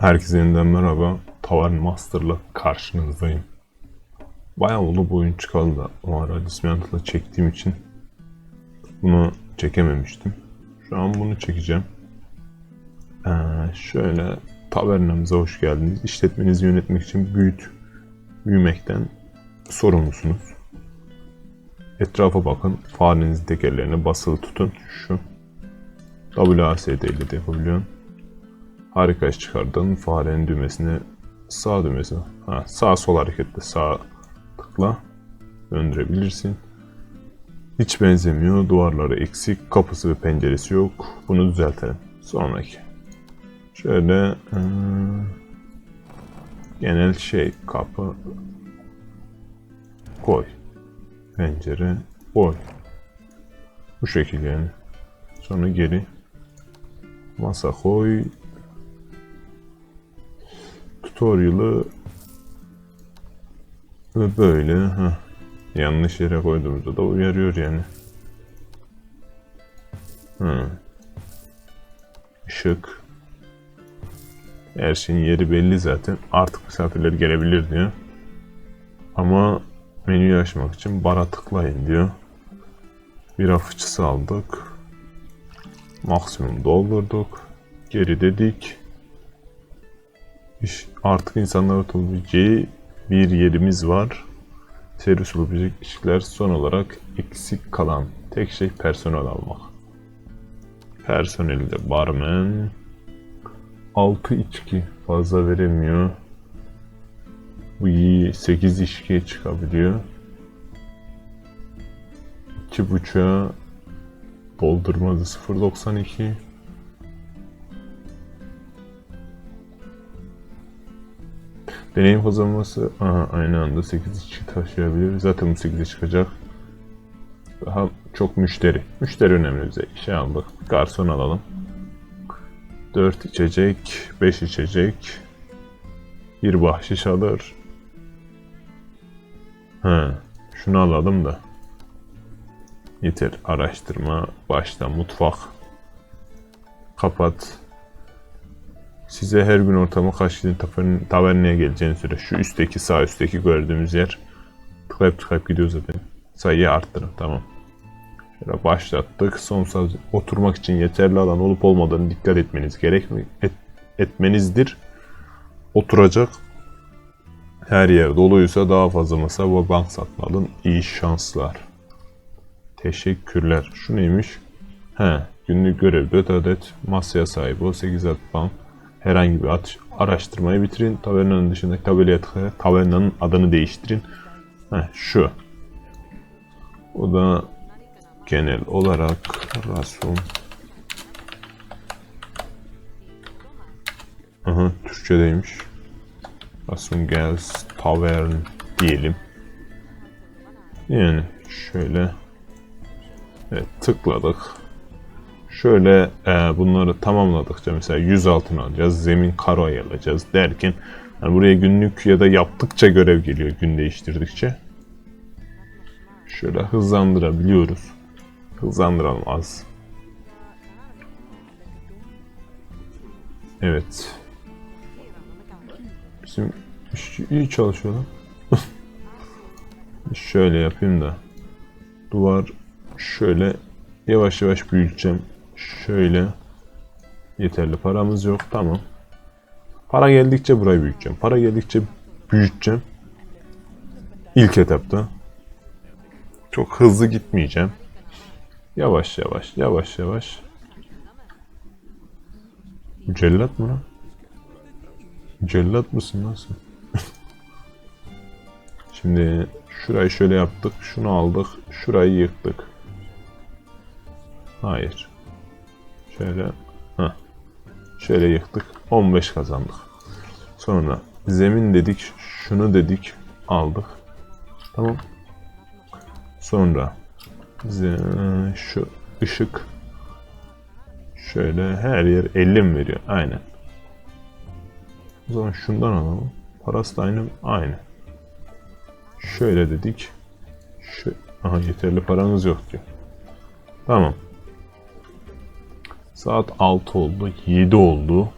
Herkese yeniden merhaba. Tavern Master'la karşınızdayım. Bayağı oldu bu oyun çıkalı da o ara Dismantle'la çektiğim için bunu çekememiştim. Şu an bunu çekeceğim. Ee, şöyle tavernamıza hoş geldiniz. İşletmenizi yönetmek için büyüt, büyümekten sorumlusunuz. Etrafa bakın. Farenizin tekerlerini basılı tutun. Şu WASD ile de yapabiliyorum. Harika iş çıkardın. Farenin düğmesini sağ düğmesine ha, sağ sol hareketle sağ tıkla döndürebilirsin. Hiç benzemiyor. Duvarları eksik. Kapısı ve penceresi yok. Bunu düzeltelim. Sonraki. Şöyle ıı, genel şey kapı koy. Pencere koy. Bu şekilde yani. Sonra geri masa koy. Tutorial'ı ve böyle ha yanlış yere koyduğumuzda da uyarıyor yani. Hı. Işık. Her şeyin yeri belli zaten. Artık misafirler gelebilir diyor. Ama menüyü açmak için bara tıklayın diyor. Bir fıçısı aldık. Maksimum doldurduk. Geri dedik. Artık insanlar oturabileceği bir yerimiz var. Servis olabilecek işler son olarak eksik kalan tek şey personel almak. Personeli de barmen. 6 içki fazla veremiyor. Bu iyi 8 içkiye çıkabiliyor. 2.5'a doldurmazı 0.92 Deneyim kazanması aha, aynı anda 8 içki taşıyabilir. Zaten bu 8'e çıkacak. Daha çok müşteri. Müşteri önemli bize. İşe aldık. Garson alalım. 4 içecek, 5 içecek. Bir bahşiş alır. Ha, şunu alalım da. Yeter. Araştırma. Başta mutfak. Kapat. Size her gün ortamı tavern, taverneye geleceğini söyle. Şu üstteki sağ üstteki gördüğümüz yer. Tıklayıp tıklayıp gidiyor zaten. Sayıyı arttırın. Tamam. Şöyle başlattık. Son söz oturmak için yeterli alan olup olmadığını dikkat etmeniz gerek mi? Et, etmenizdir. Oturacak her yer doluysa daha fazla masa ve bank satın alın. İyi şanslar. Teşekkürler. Şu neymiş? He, günlük görev 4 adet masaya sahip ol 8 adet bank. Herhangi bir at araştırmayı bitirin. Tavernanın dışındaki tabelaya tıklayarak tavernanın adını değiştirin. Heh, şu. Bu da genel olarak rason. Aha, Türkçedeymiş. Rason Gels Tavern diyelim. Yani şöyle evet, tıkladık. Şöyle e, bunları tamamladıkça mesela 100 altın alacağız, zemin karo alacağız derken yani buraya günlük ya da yaptıkça görev geliyor gün değiştirdikçe. Şöyle hızlandırabiliyoruz. Hızlandıralım az. Evet. Bizim işçi iyi çalışıyor şöyle yapayım da. Duvar şöyle yavaş yavaş büyüteceğim. Şöyle. Yeterli paramız yok. Tamam. Para geldikçe burayı büyüteceğim. Para geldikçe büyüteceğim. İlk etapta. Çok hızlı gitmeyeceğim. Yavaş yavaş, yavaş yavaş. Cellat mı lan? Cellat mısın nasıl? Şimdi şurayı şöyle yaptık, şunu aldık, şurayı yıktık. Hayır. Şöyle, ha. Şöyle yıktık, 15 kazandık. Sonra zemin dedik, şunu dedik, aldık. Tamam. Sonra şu ışık şöyle her yer 50 mi veriyor? Aynen. O zaman şundan alalım. Parası da aynı. Aynı. Şöyle dedik. Şu, aha yeterli paranız yok diyor. Tamam. Saat 6 oldu, 7 oldu.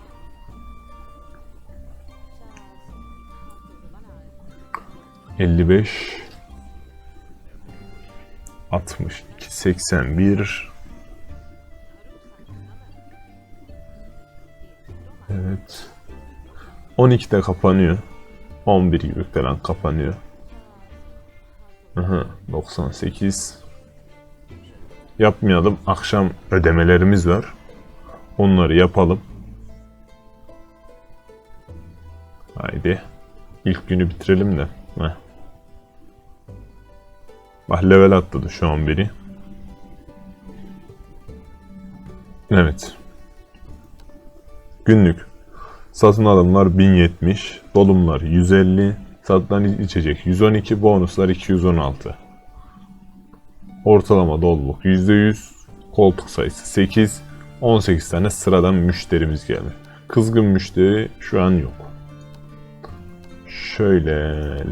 Elli beş, altmış iki, seksen bir. Evet. On ikide kapanıyor. On bir gibi falan kapanıyor. Aha, 98. Yapmayalım. Akşam ödemelerimiz var. Onları yapalım. Haydi. İlk günü bitirelim de. Heh. Bak level atladı şu an biri. Evet. Günlük. Satın alımlar 1070, dolumlar 150, satılan içecek 112, bonuslar 216. Ortalama doluluk %100, koltuk sayısı 8, 18 tane sıradan müşterimiz geldi. Kızgın müşteri şu an yok. Şöyle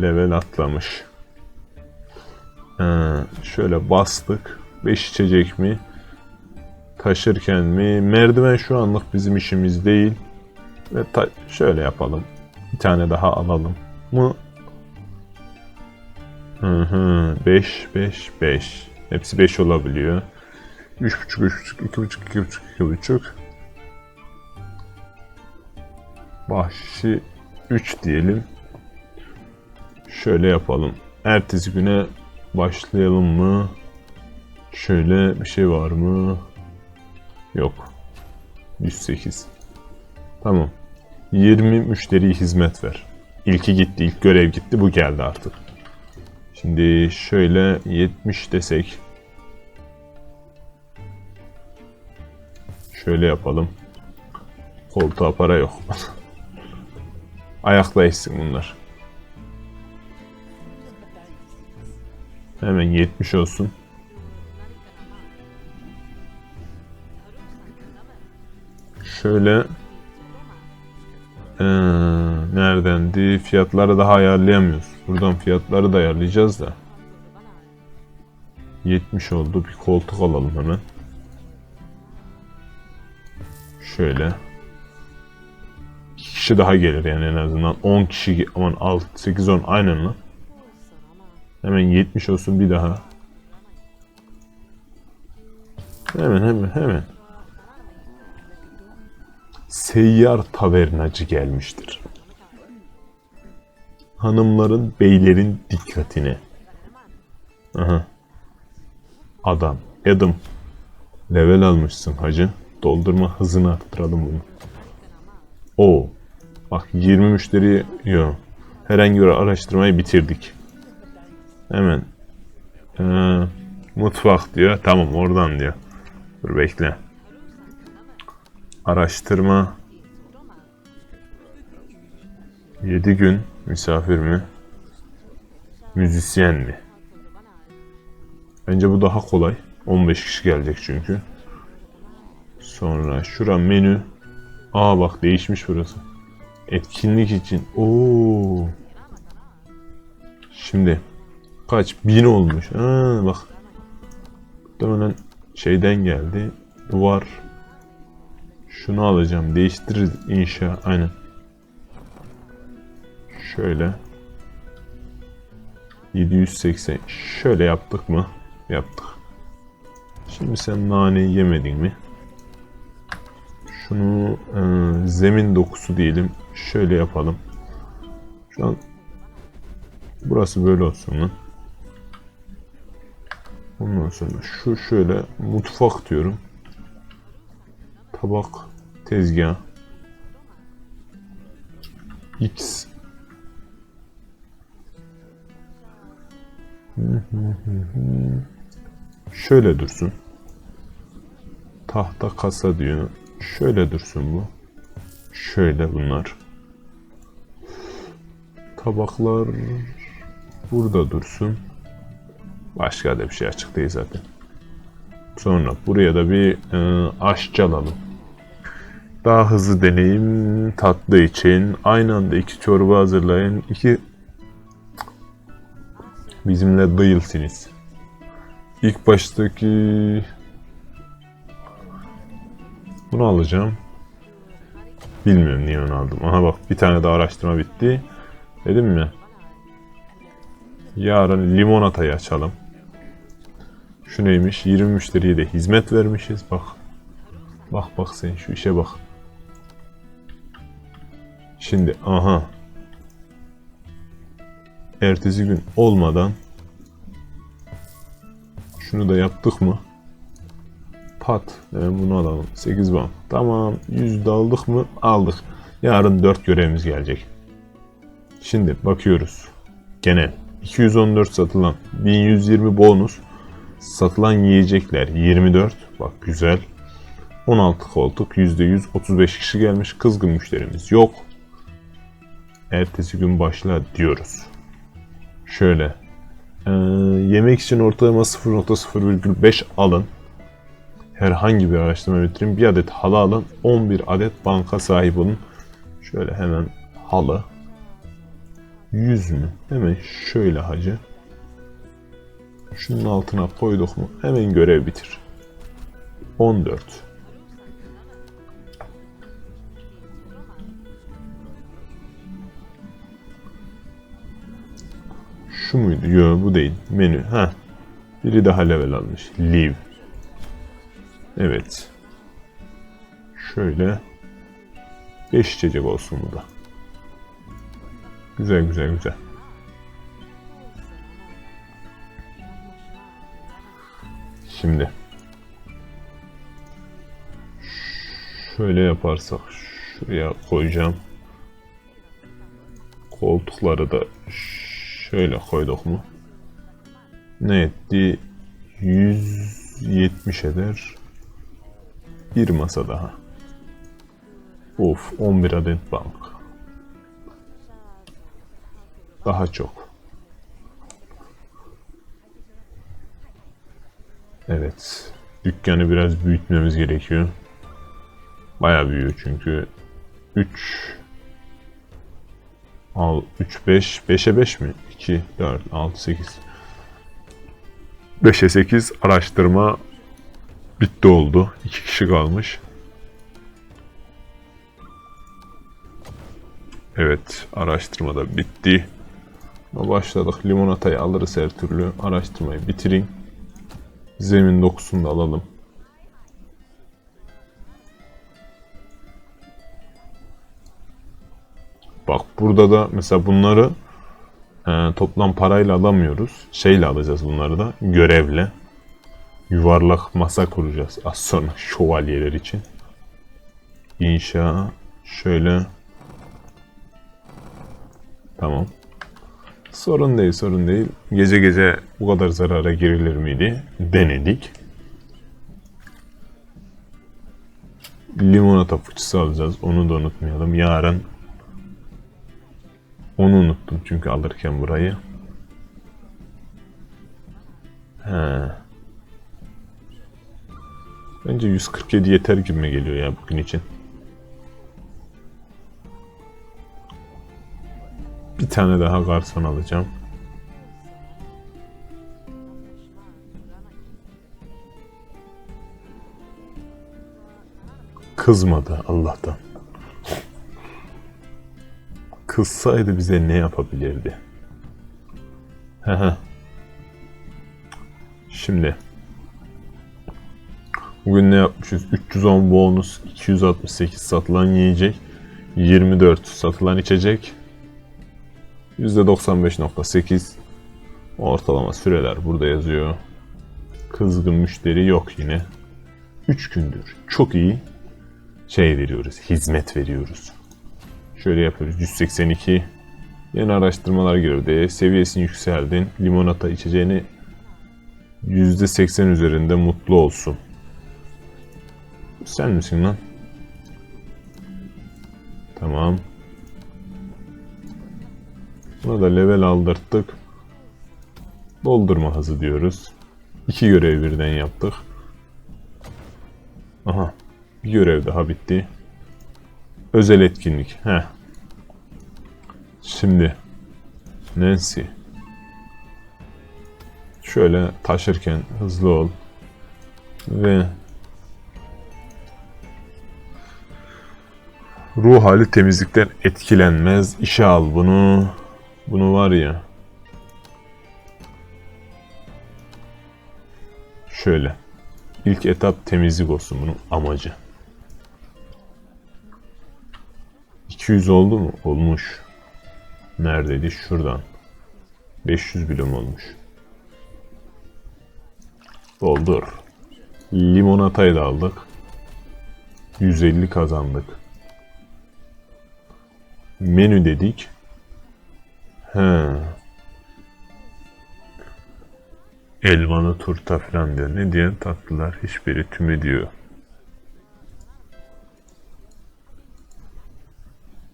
level atlamış. Ee, şöyle bastık. 5 içecek mi? Taşırken mi? Merdiven şu anlık bizim işimiz değil. Ve şöyle yapalım. Bir tane daha alalım mı? Hı hı. 5 5 5. Hepsi 5 olabiliyor. 3.5 3.5 2.5 2.5 2.5. Bahşişi 3 diyelim. Şöyle yapalım. Ertesi güne başlayalım mı? Şöyle bir şey var mı? Yok. 108. Tamam. 20 müşteriye hizmet ver. İlki gitti, ilk görev gitti, bu geldi artık. Şimdi şöyle 70 desek. Şöyle yapalım. Koltuğa para yok. Ayakla içsin bunlar. Hemen 70 olsun. Şöyle ee, neredendi? Fiyatları daha ayarlayamıyoruz. Buradan fiyatları da ayarlayacağız da. 70 oldu. Bir koltuk alalım hemen. Şöyle. 2 kişi daha gelir yani en azından. 10 kişi aman 6 8 10 aynen lan. Hemen 70 olsun bir daha. Hemen hemen hemen. Seyyar tavernacı gelmiştir. Hanımların, beylerin dikkatine. Aha. Adam, Adam. Level almışsın hacı. Doldurma hızını arttıralım bunu. O. Bak 20 müşteri yok. Herhangi bir araştırmayı bitirdik. Hemen. Ee, mutfak diyor. Tamam oradan diyor. Dur bekle. Araştırma. 7 gün misafir mi? Müzisyen mi? Bence bu daha kolay. 15 kişi gelecek çünkü. Sonra şura menü. Aa bak değişmiş burası. Etkinlik için. Oo. Şimdi kaç bin olmuş. Ha, bak. Muhtemelen şeyden geldi. Duvar. Şunu alacağım. Değiştiririz inşa. Aynen. Şöyle. 780. Şöyle yaptık mı? Yaptık. Şimdi sen naneyi yemedin mi? Şunu e, zemin dokusu diyelim. Şöyle yapalım. Şu an burası böyle olsun lan. Ondan sonra şu şöyle mutfak diyorum. Tabak, tezgah. X. Şöyle dursun. Tahta kasa diyor. Şöyle dursun bu. Şöyle bunlar. Tabaklar burada dursun. Başka da bir şey açık değil zaten. Sonra buraya da bir e, aşçı alalım. Daha hızlı deneyim tatlı için aynı anda iki çorba hazırlayın. İki bizimle değilsiniz. İlk baştaki bunu alacağım. Bilmiyorum niye onu aldım. Aha bak bir tane daha araştırma bitti. Dedim mi? Yarın limonatayı açalım. Şu neymiş? 20 müşteriye de hizmet vermişiz. Bak. Bak bak sen şu işe bak. Şimdi aha. Ertesi gün olmadan şunu da yaptık mı? Pat. Yani bunu alalım. 8 bam. Tamam. 100 de aldık mı? Aldık. Yarın 4 görevimiz gelecek. Şimdi bakıyoruz. Genel. 214 satılan. 1120 bonus. Satılan yiyecekler 24. Bak güzel. 16 koltuk %100 35 kişi gelmiş. Kızgın müşterimiz yok. Ertesi gün başla diyoruz. Şöyle. Ee, yemek için ortalama 0.0,5 alın. Herhangi bir araştırma bitirin. Bir adet halı alın. 11 adet banka sahip olun. Şöyle hemen halı. 100 mü? Hemen şöyle hacı. Şunun altına koyduk mu? Hemen görev bitir. 14. Şu muydu? Yok bu değil. Menü. Ha. Biri daha level almış. Leave. Evet. Şöyle. 5 içecek olsun bu da. Güzel güzel güzel. Şimdi. Şöyle yaparsak şuraya koyacağım. Koltukları da şöyle koyduk mu? Ne etti? 170 eder. Bir masa daha. Of 11 adet bank. Daha çok. Evet. Dükkanı biraz büyütmemiz gerekiyor. Bayağı büyüyor çünkü 3 al 3 5 5'e 5 mi? 2 4 6 8 5'e 8 araştırma bitti oldu. 2 kişi kalmış. Evet, araştırma da bitti. Başladık. Limonatayı alırız her türlü. Araştırmayı bitirin. Zemin dokusunu da alalım. Bak burada da mesela bunları e, toplam parayla alamıyoruz. Şeyle alacağız bunları da görevle. Yuvarlak masa kuracağız az sonra şövalyeler için. İnşa şöyle Tamam. Sorun değil, sorun değil. Gece gece bu kadar zarara girilir miydi? Denedik. Limonata fıçısı alacağız. Onu da unutmayalım. Yarın onu unuttum çünkü alırken burayı. He. Bence 147 yeter gibi geliyor ya bugün için. Bir tane daha garson alacağım. Kızmadı Allah'tan. Kızsaydı bize ne yapabilirdi? Şimdi Bugün ne yapmışız? 310 bonus, 268 satılan yiyecek, 24 satılan içecek, %95.8 ortalama süreler burada yazıyor. Kızgın müşteri yok yine. 3 gündür çok iyi şey veriyoruz, hizmet veriyoruz. Şöyle yapıyoruz. 182 yeni araştırmalar girdi. Seviyesini yükseldin. Limonata içeceğini %80 üzerinde mutlu olsun. Sen misin lan? Tamam. Buna da level aldırttık. Doldurma hızı diyoruz. İki görev birden yaptık. Aha. Bir görev daha bitti. Özel etkinlik. Heh. Şimdi Nancy şöyle taşırken hızlı ol ve Ruh hali temizlikten etkilenmez. İşe al bunu. Bunu var ya. Şöyle. İlk etap temizlik olsun bunun amacı. 200 oldu mu? Olmuş. Neredeydi? Şuradan. 500 bilim olmuş. Doldur. Limonatayı da aldık. 150 kazandık. Menü dedik. He. Elmalı turta falan diyor. Ne diyen tatlılar hiçbiri tümü diyor.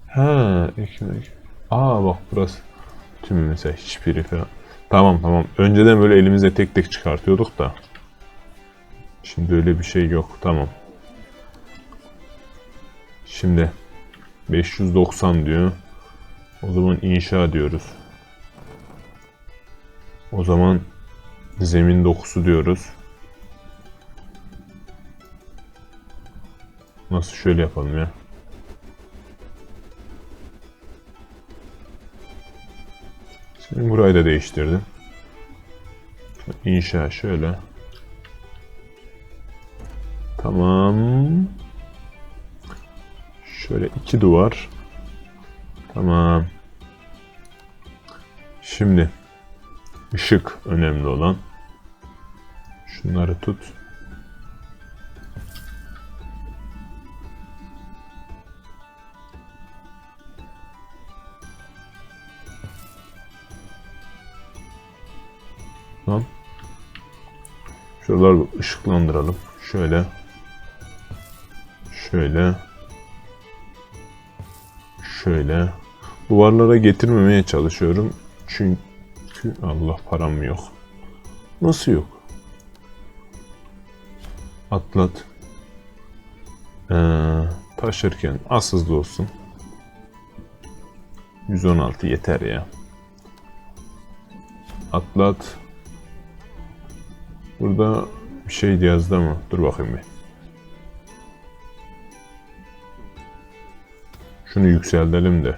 Ha, ekmek. Aa bak burası. Tümü mesela hiçbiri falan. Tamam tamam. Önceden böyle elimize tek tek çıkartıyorduk da. Şimdi öyle bir şey yok. Tamam. Şimdi 590 diyor. O zaman inşa diyoruz. O zaman zemin dokusu diyoruz. Nasıl şöyle yapalım ya? Şimdi burayı da değiştirdim. İnşa şöyle. Tamam. Şöyle iki duvar. Tamam. Şimdi ışık önemli olan. Şunları tut. Tamam. Şuraları ışıklandıralım. Şöyle. Şöyle. Şöyle. Duvarlara getirmemeye çalışıyorum. Çünkü Allah param yok. Nasıl yok? Atlat. Ee, taşırken az olsun. 116 yeter ya. Atlat. Burada bir şey yazdı ama dur bakayım bir. Şunu yükseltelim de.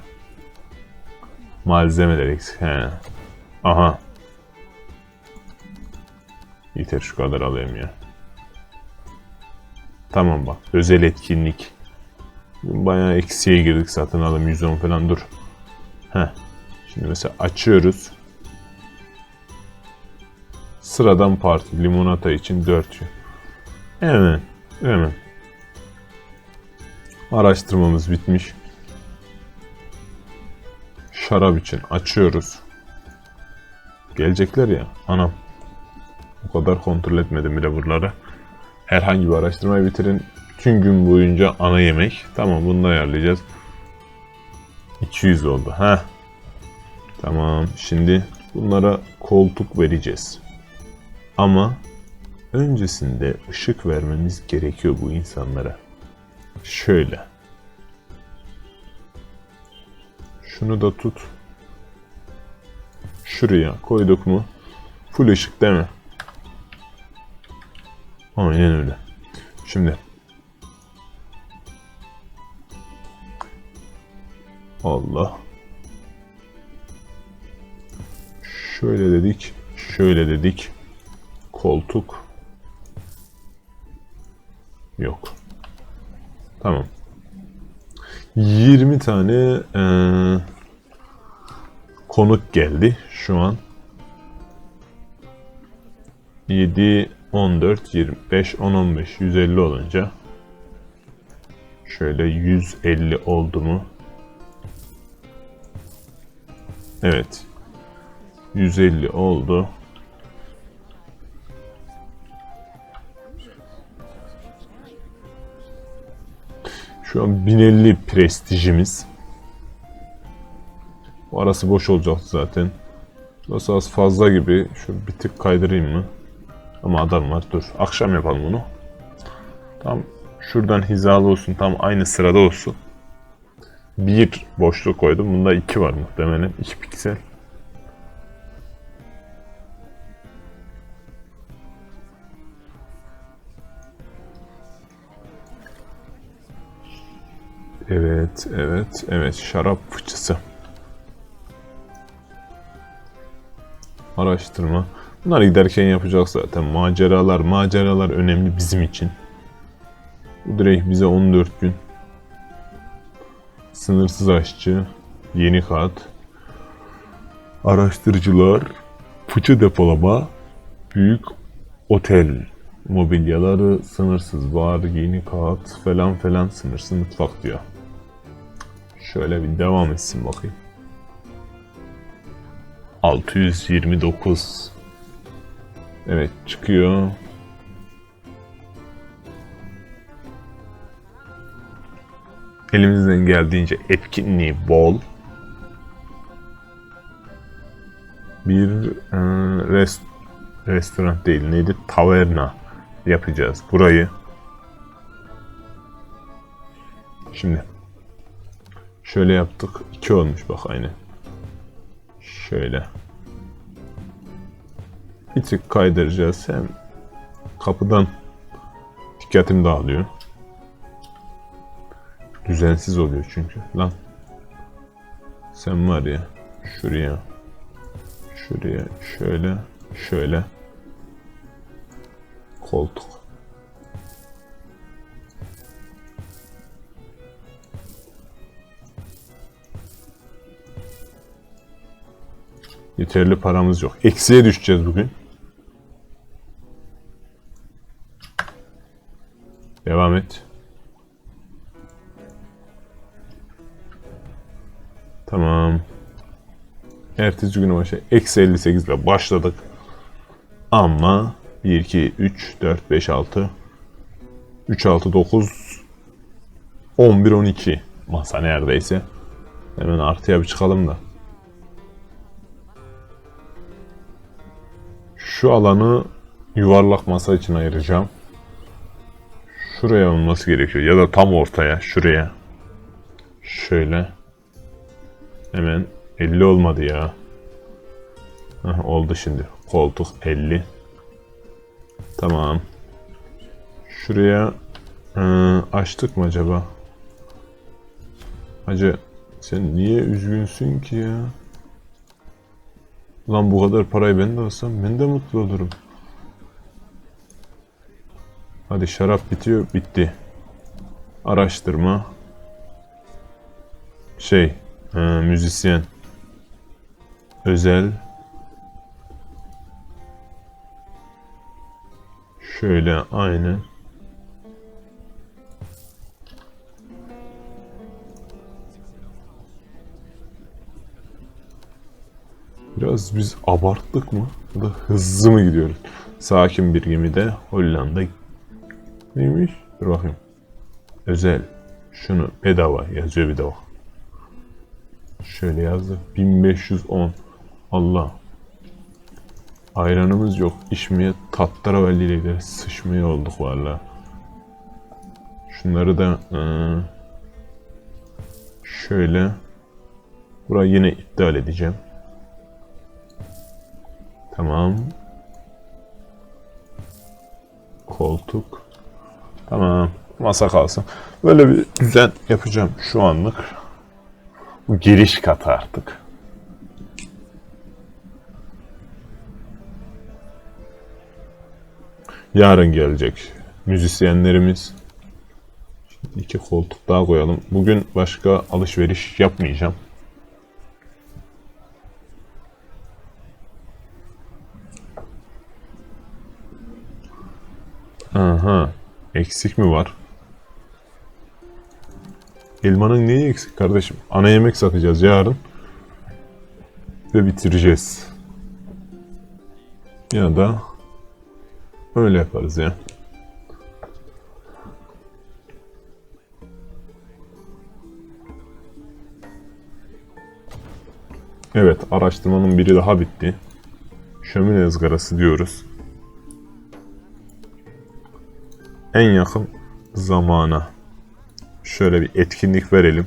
Malzemeler eksik. He. Aha. Yeter şu kadar alayım ya. Tamam bak. Özel etkinlik. Bayağı eksiye girdik satın alım 110 falan dur. Heh. Şimdi mesela açıyoruz. Sıradan parti limonata için 4 Hemen. Hemen. Araştırmamız bitmiş. Şarap için açıyoruz. Gelecekler ya. Anam. O kadar kontrol etmedim bile buraları. Herhangi bir araştırmayı bitirin. Bütün gün boyunca ana yemek. Tamam bunu da ayarlayacağız. 200 oldu. Ha. Tamam. Şimdi bunlara koltuk vereceğiz. Ama öncesinde ışık vermemiz gerekiyor bu insanlara. Şöyle. Şunu da tut. Şuraya koyduk mu? Full ışık değil mi? Aynen öyle. Şimdi. Allah. Şöyle dedik. Şöyle dedik. Koltuk. Yok. Tamam. 20 tane eee, konuk geldi şu an. 7, 14, 25, 10, 15, 150 olunca şöyle 150 oldu mu? Evet. 150 oldu. Şu an 1050 prestijimiz. Bu arası boş olacak zaten. Burası az fazla gibi. Şu bir tık kaydırayım mı? Ama adam var. Dur. Akşam yapalım bunu. Tam şuradan hizalı olsun. Tam aynı sırada olsun. Bir boşluk koydum. Bunda iki var muhtemelen. iki piksel. Evet, evet, evet. Şarap fıçısı. Araştırma. Bunları giderken yapacak zaten. Maceralar, maceralar önemli bizim için. Bu direkt bize 14 gün. Sınırsız aşçı, yeni kat, araştırıcılar, fıçı depolama, büyük otel mobilyaları sınırsız var, yeni kat falan falan sınırsız mutfak diyor. Şöyle bir devam etsin bakayım. 629 Evet çıkıyor. Elimizden geldiğince etkinliği bol. Bir e, rest, restoran değil neydi? Taverna yapacağız burayı. Şimdi şöyle yaptık. iki olmuş bak aynı. Şöyle. Bir tık kaydıracağız. Hem kapıdan dikkatim dağılıyor. Düzensiz oluyor çünkü. Lan. Sen var ya. Şuraya. Şuraya. Şöyle. Şöyle. Koltuk. Yeterli paramız yok. Eksiye düşeceğiz bugün. Devam et. Tamam. Ertesi günü başa eksi 58 ile başladık. Ama 1, 2, 3, 4, 5, 6 3, 6, 9 11, 12 masa neredeyse. Hemen artıya bir çıkalım da. Şu alanı yuvarlak masa için ayıracağım. Şuraya olması gerekiyor. Ya da tam ortaya. Şuraya. Şöyle. Hemen 50 olmadı ya. Heh, oldu şimdi. Koltuk 50. Tamam. Şuraya e, açtık mı acaba? Hacı sen niye üzgünsün ki ya? Lan bu kadar parayı ben de alsam ben de mutlu olurum. Hadi şarap bitiyor. Bitti. Araştırma. Şey. e, müzisyen. Özel. Şöyle aynen. Biraz biz abarttık mı? Ya da hızlı mı gidiyoruz? Sakin bir gemide Hollanda neymiş? Dur bakayım. Özel. Şunu bedava yazıyor bir de bak. Şöyle yazdı. 1510. Allah. Ayranımız yok. İçmeye tatlara belliyle gideriz. Sıçmaya olduk valla. Şunları da eee, şöyle burayı yine iptal edeceğim. Tamam. Koltuk. Tamam. Masa kalsın. Böyle bir düzen yapacağım şu anlık. Bu giriş katı artık. Yarın gelecek müzisyenlerimiz. Şimdi iki koltuk daha koyalım. Bugün başka alışveriş yapmayacağım. Aha. Eksik mi var? Elmanın neyi eksik kardeşim? Ana yemek satacağız yarın. Ve bitireceğiz. Ya da öyle yaparız ya. Evet, araştırmanın biri daha bitti. Şömine ızgarası diyoruz. En yakın zamana şöyle bir etkinlik verelim.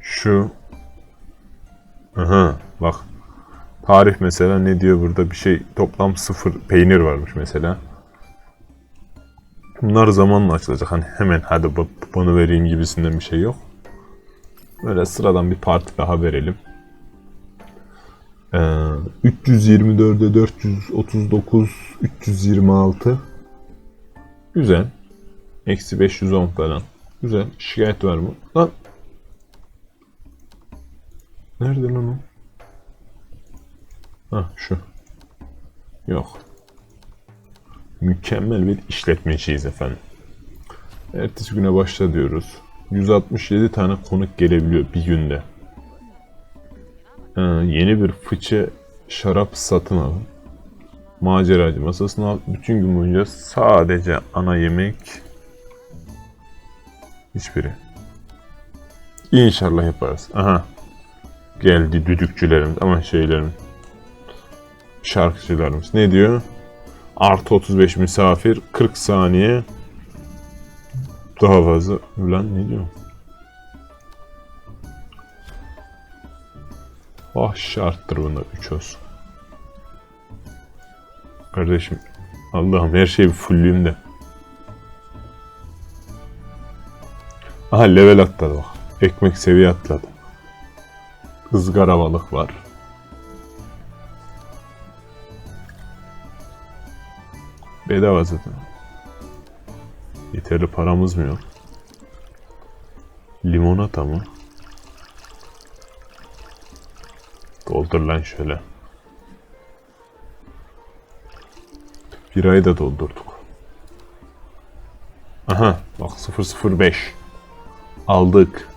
Şu Aha bak tarih mesela ne diyor burada bir şey toplam sıfır peynir varmış mesela. Bunlar zamanla açılacak. Hani hemen hadi bu- bunu vereyim gibisinden bir şey yok. Böyle sıradan bir parti daha verelim. Ee, 324'e 439, 326. Güzel. Eksi 510 falan. Güzel. Şikayet var mı? Lan. Nerede lan o? Ha şu. Yok. Mükemmel bir işletmeciyiz efendim. Ertesi güne başla diyoruz. 167 tane konuk gelebiliyor bir günde. Ha, yeni bir fıçı şarap satın alın. Maceracı masasına. Bütün gün boyunca sadece ana yemek hiçbiri. İnşallah yaparız. Aha. Geldi düdükçülerimiz ama şeylerim şarkıcılarımız. Ne diyor? Artı 35 misafir 40 saniye daha fazla. Ulan ne diyor? Ah şarttır bunda 3 olsun. Kardeşim Allah'ım her şeyi fulleyim de. Aha level atladı bak. Ekmek seviye atladı. Izgara balık var. Bedava zaten. Yeterli paramız mı yok? Limonata mı? Doldur lan şöyle. Bir ayı da doldurduk. Aha bak 005. Aldık.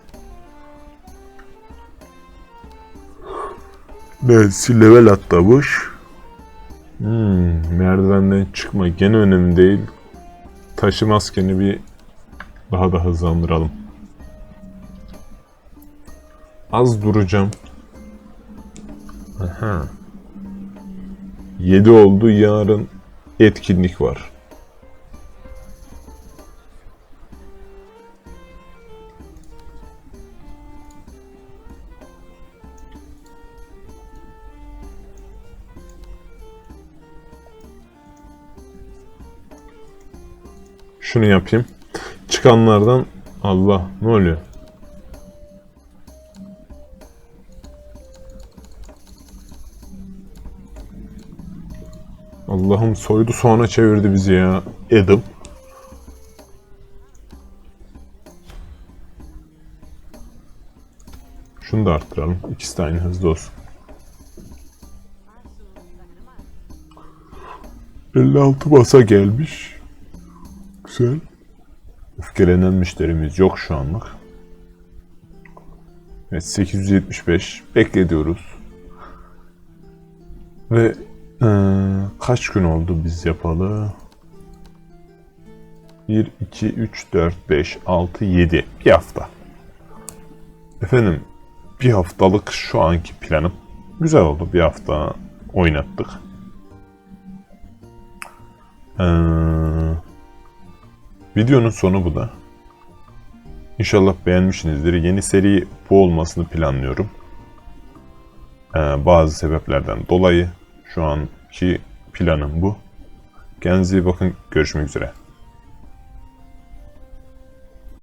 Nancy level atlamış. Hmm, merdivenden çıkma gene önemli değil. Taşı maskeni bir daha da hızlandıralım. Az duracağım. Aha. 7 oldu yarın etkinlik var. Şunu yapayım. Çıkanlardan Allah ne oluyor? Allah'ım soydu sonra çevirdi bizi ya. Adam. Şunu da arttıralım. İkisi de aynı hızda olsun. 56 masa gelmiş. Güzel. Öfkelenen müşterimiz yok şu anlık. Evet 875 beklediyoruz. Ve eee, kaç gün oldu biz yapalı? 1, 2, 3, 4, 5, 6, 7. Bir hafta. Efendim bir haftalık şu anki planım. Güzel oldu bir hafta oynattık. Eee Videonun sonu bu da. İnşallah beğenmişsinizdir. Yeni seri bu olmasını planlıyorum. Ee, bazı sebeplerden dolayı şu anki planım bu. Kendinize iyi bakın. Görüşmek üzere.